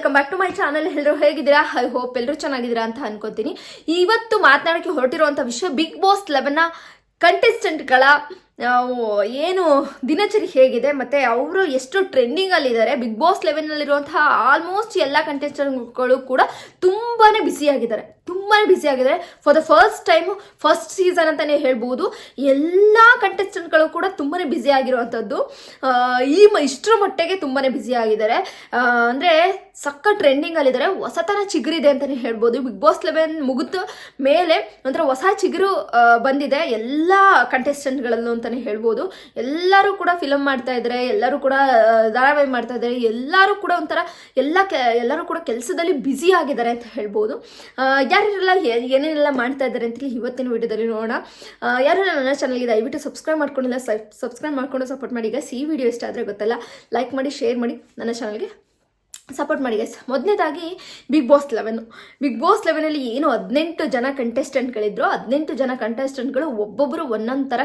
Welcome back to my channel ಎಲ್ಲರೂ ಹೇಗಿದ್ದೀರಾ? I hope ಎಲ್ಲರೂ ಚೆನ್ನಾಗಿದ್ದೀರಾ ಅಂತ ಅನ್ಕೋತೀನಿ. ಇವತ್ತು ಮಾತನಾಡೋಕ್ಕೆ ಹೊರಟಿರುವಂಥ ವಿಷಯ ಬಿಗ್ ಬಾಸ್ ಲೆವೆನ್ನ ಕಂಟೆಸ್ಟೆಂಟ್ಗಳ ಏನು ದಿನಚರಿ ಹೇಗಿದೆ, ಮತ್ತು ಅವರು ಎಷ್ಟು ಟ್ರೆಂಡಿಂಗಲ್ಲಿದ್ದಾರೆ ಬಿಗ್ ಬಾಸ್ ಲೆವೆನ್ನಲ್ಲಿರುವಂತಹ ಆಲ್ಮೋಸ್ಟ್ ಎಲ್ಲ ಕಂಟೆಸ್ಟೆಂಟ್ಗಳು ಕೂಡ ತುಂಬಾ ಬ್ಯುಸಿಯಾಗಿದ್ದಾರೆ ತುಂಬಾ ಬ್ಯುಸಿಯಾಗಿದ್ದಾರೆ for the first time first season ಅಂತಲೇ ಹೇಳ್ಬೋದು, ಎಲ್ಲ ಕಂಟೆಸ್ಟೆಂಟ್ಗಳು ಕೂಡ ತುಂಬಾನೇ ಬ್ಯುಸಿ ಆಗಿರುವಂಥದ್ದು. ಈ ಇಷ್ಟರ ಮಟ್ಟಿಗೆ ತುಂಬಾ ಬ್ಯುಸಿ ಆಗಿದ್ದಾರೆ. ಅಂದರೆ ಸಕ್ಕ ಟ್ರೆಂಡಿಂಗಲ್ಲಿದ್ದಾರೆ ಹೊಸತನ ಚಿಗುರಿದೆ ಅಂತಲೇ ಹೇಳ್ಬೋದು. ಬಿಗ್ ಬಾಸ್ ಲೆವೆನ್ ಮುಗಿದ ಮೇಲೆ ಒಂಥರ ಹೊಸ ಚಿಗುರು ಬಂದಿದೆ. ಎಲ್ಲ ಕಂಟೆಸ್ಟೆಂಟ್ಗಳಲ್ಲೂ ಅಂತಲೇ ಹೇಳ್ಬೋದು. ಎಲ್ಲರೂ ಕೂಡ ಫಿಲಮ್ ಮಾಡ್ತಾ ಇದ್ದಾರೆ ಎಲ್ಲರೂ ಕೂಡ ಧಾರಾವಾಹಿ ಮಾಡ್ತಾ ಇದ್ದಾರೆ ಎಲ್ಲರೂ ಕೂಡ ಒಂಥರ ಎಲ್ಲ ಎಲ್ಲರೂ ಕೂಡ ಕೆಲಸದಲ್ಲಿ ಬ್ಯುಸಿ ಆಗಿದ್ದಾರೆ ಅಂತ ಹೇಳ್ಬೋದು. ಯಾರ್ಯಾರೆಲ್ಲ ಏನೇನೆಲ್ಲ ಮಾಡ್ತಾ ಇದ್ದಾರೆ ಅಂತೇಳಿ ಇವತ್ತಿನ ವಿಡಿಯೋದಲ್ಲಿ ನೋಡೋಣ. ಯಾರು ನನ್ನ ಚಾನಲ್ಗೆ ದಯವಿಟ್ಟು ಸಬ್ಸ್ಕ್ರೈಬ್ ಮಾಡ್ಕೊಂಡಿಲ್ಲ ಸಬ್ಸ್ಕ್ರೈಬ್ ಮಾಡ್ಕೊಂಡು ಸಪೋರ್ಟ್ ಮಾಡಿ. ಈಗ ಈ ವಿಡಿಯೋ ಇಷ್ಟ ಆದರೆ ಗೊತ್ತಲ್ಲ ಲೈಕ್ ಮಾಡಿ ಶೇರ್ ಮಾಡಿ ನನ್ನ ಚಾನಲ್ಗೆ ಸಪೋರ್ಟ್ ಮಾಡಿ ಗೈಸ್ ಮೊದಲನೇದಾಗಿ big boss eleven big boss ಲೆವೆನಲ್ಲಿ ಏನು ಹದಿನೆಂಟು ಜನ ಕಂಟೆಸ್ಟೆಂಟ್ಗಳಿದ್ರು ಹದಿನೆಂಟು ಜನ ಕಂಟೆಸ್ಟೆಂಟ್ಗಳು ಒಬ್ಬೊಬ್ಬರು ಒಂದೊಂದು ಥರ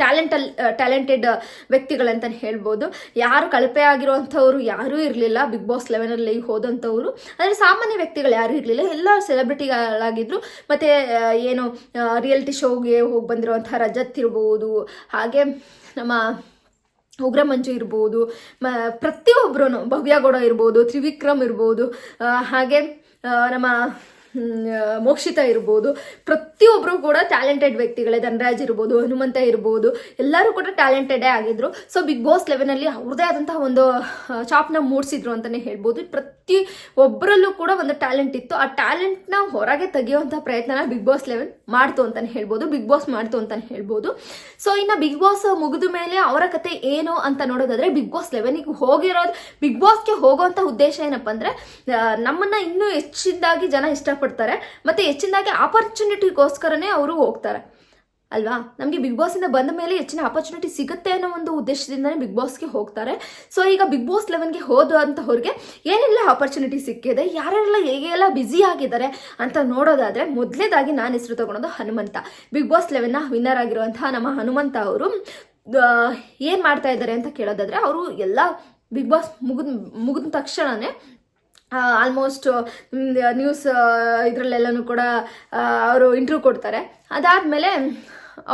ಟ್ಯಾಲೆಂಟಲ್ ಟ್ಯಾಲೆಂಟೆಡ್ ವ್ಯಕ್ತಿಗಳಂತ ಹೇಳ್ಬೋದು. ಯಾರು ಕಳಪೆ ಆಗಿರುವಂಥವ್ರು ಯಾರೂ ಇರಲಿಲ್ಲ. ಬಿಗ್ ಬಾಸ್ ಲೆವೆನಲ್ಲಿ ಹೋದಂಥವ್ರು. ಅಂದರೆ ಸಾಮಾನ್ಯ ವ್ಯಕ್ತಿಗಳು ಯಾರೂ ಇರಲಿಲ್ಲ. ಎಲ್ಲ ಸೆಲೆಬ್ರಿಟಿಗಳಾಗಿದ್ದರು ಮತ್ತು ಏನು ರಿಯಾಲಿಟಿ ಶೋಗೆ ಹೋಗಿ ಬಂದಿರುವಂಥ ರಜತ್ ಇರ್ಬೋದು. ಹಾಗೆ ನಮ್ಮ ಉಗ್ರ ಮಂಜು ಇರ್ಬೋದು. ಮ ಪ್ರತಿಯೊಬ್ಬರೂ ಭವ್ಯಗೌಡ ಇರ್ಬೋದು, ತ್ರಿವಿಕ್ರಮ್ ಇರ್ಬೋದು. ಹಾಗೆ ನಮ್ಮ ಮೋಕ್ಷಿತಾ ಇರ್ಬೋದು. ಪ್ರತಿಯೊಬ್ಬರು ಕೂಡ ಟ್ಯಾಲೆಂಟೆಡ್ ವ್ಯಕ್ತಿಗಳೇ, ಧನರಾಜ್ ಇರ್ಬೋದು, ಹನುಮಂತ ಇರ್ಬೋದು, ಎಲ್ಲರೂ ಕೂಡ ಟ್ಯಾಲೆಂಟೆಡೇ ಆಗಿದ್ರು. ಸೊ ಬಿಗ್ ಬಾಸ್ ಲೆವೆನಲ್ಲಿ ಅವ್ರದೇ ಆದಂತಹ ಒಂದು ಚಾಪ್ನ ಮೂಡಿಸಿದ್ರು ಅಂತಲೇ ಹೇಳ್ಬೋದು. ಪ್ರತಿ ಒಬ್ಬರಲ್ಲೂ ಕೂಡ ಒಂದು ಟ್ಯಾಲೆಂಟ್ ಇತ್ತು. ಆ ಟ್ಯಾಲೆಂಟ್ನ ಹೊರಗೆ ತೆಗೆಯುವಂಥ ಪ್ರಯತ್ನನ ಬಿಗ್ ಬಾಸ್ ಲೆವೆನ್ ಮಾಡ್ತು ಅಂತಲೇ ಹೇಳ್ಬೋದು. ಬಿಗ್ ಬಾಸ್ ಮಾಡ್ತು ಅಂತಲೇ ಹೇಳ್ಬೋದು. ಸೊ ಇನ್ನು ಬಿಗ್ ಬಾಸ್ ಮುಗಿದ ಮೇಲೆ ಅವರ ಕತೆ ಏನು ಅಂತ ನೋಡೋದಾದ್ರೆ ಬಿಗ್ ಬಾಸ್ ಲೆವೆನಿಗೆ ಹೋಗಿರೋದು ಬಿಗ್ ಬಾಸ್ಗೆ ಹೋಗೋವಂಥ ಉದ್ದೇಶ ಏನಪ್ಪ ಅಂದರೆ ನಮ್ಮನ್ನ ಇನ್ನೂ ಹೆಚ್ಚಿದ್ದಾಗಿ ಜನ ಇಷ್ಟಪಡ್ತಾರೆ. ಮತ್ತು ಹೆಚ್ಚಿನದಾಗಿ ಆಪರ್ಚುನಿಟಿಗೋಸ್ಕರನೇ ಅವರು ಹೋಗ್ತಾರೆ. ಅಲ್ವಾ? ನಮಗೆ ಬಿಗ್ ಬಾಸಿಂದ ಬಂದ ಮೇಲೆ ಹೆಚ್ಚಿನ ಆಪರ್ಚುನಿಟಿ ಸಿಗುತ್ತೆ ಅನ್ನೋ ಒಂದು ಉದ್ದೇಶದಿಂದನೇ ಬಿಗ್ ಬಾಸ್ಗೆ ಹೋಗ್ತಾರೆ. ಸೊ ಈಗ ಬಿಗ್ ಬಾಸ್ ಲೆವೆನ್ಗೆ ಹೋದಂಥವ್ರಿಗೆ ಏನೆಲ್ಲ ಆಪರ್ಚುನಿಟಿ ಸಿಕ್ಕಿದೆ? ಯಾರೆಲ್ಲ ಹೇಗೆಲ್ಲ ಬ್ಯುಸಿ ಆಗಿದ್ದಾರೆ ಅಂತ ನೋಡೋದಾದ್ರೆ, ಮೊದಲೇದಾಗಿ ನಾನು ಹೆಸರು ತಗೊಳೋದು ಹನುಮಂತ. ಬಿಗ್ ಬಾಸ್ ಲೆವೆನ್ನ ವಿನ್ನರ್ ಆಗಿರುವಂತಹ ನಮ್ಮ ಹನುಮಂತ ಅವರು ಏನು ಮಾಡ್ತಾ ಇದ್ದಾರೆ ಅಂತ ಕೇಳೋದಾದ್ರೆ, ಅವರು ಎಲ್ಲ ಬಿಗ್ ಬಾಸ್ ಮುಗಿದ ಮುಗಿದ ತಕ್ಷಣನೇ ಆಲ್ಮೋಸ್ಟ್ ನ್ಯೂಸ್ ಇದರಲ್ಲೆಲ್ಲನೂ ಕೂಡ ಅವರು ಇಂಟ್ರ್ಯೂ ಕೊಡ್ತಾರೆ. ಅದಾದಮೇಲೆ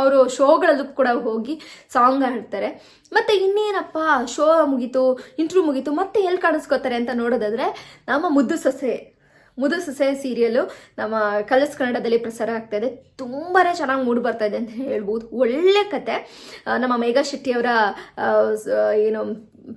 ಅವರು ಶೋಗಳಲ್ಲೂ ಕೂಡ ಹೋಗಿ ಸಾಂಗ್ ಹಾಡ್ತಾರೆ. ಮತ್ತು ಇನ್ನೇನಪ್ಪ ಶೋ ಮುಗೀತು ಇಂಟ್ರ್ಯೂ ಮುಗೀತು, ಮತ್ತೆ ಎಲ್ಲಿ ಕಾಣಿಸ್ಕೋತಾರೆ ಅಂತ ನೋಡೋದಾದರೆ ನಮ್ಮ ಮುದ್ದು ಸೊಸೆ. ಮುದು ಸೊಸೆ ಸೀರಿಯಲ್ಲು ನಮ್ಮ ಕಲರ್ಸ್ ಕನ್ನಡದಲ್ಲಿ ಪ್ರಸಾರ ಆಗ್ತಾ ಇದೆ. ತುಂಬಾ ಚೆನ್ನಾಗಿ ಮೂಡಿ ಬರ್ತಾ ಇದೆ ಅಂತ ಹೇಳ್ಬೋದು. ಒಳ್ಳೆ ಕತೆ. ನಮ್ಮ ಮೇಘಾ ಶೆಟ್ಟಿಯವರ ಏನು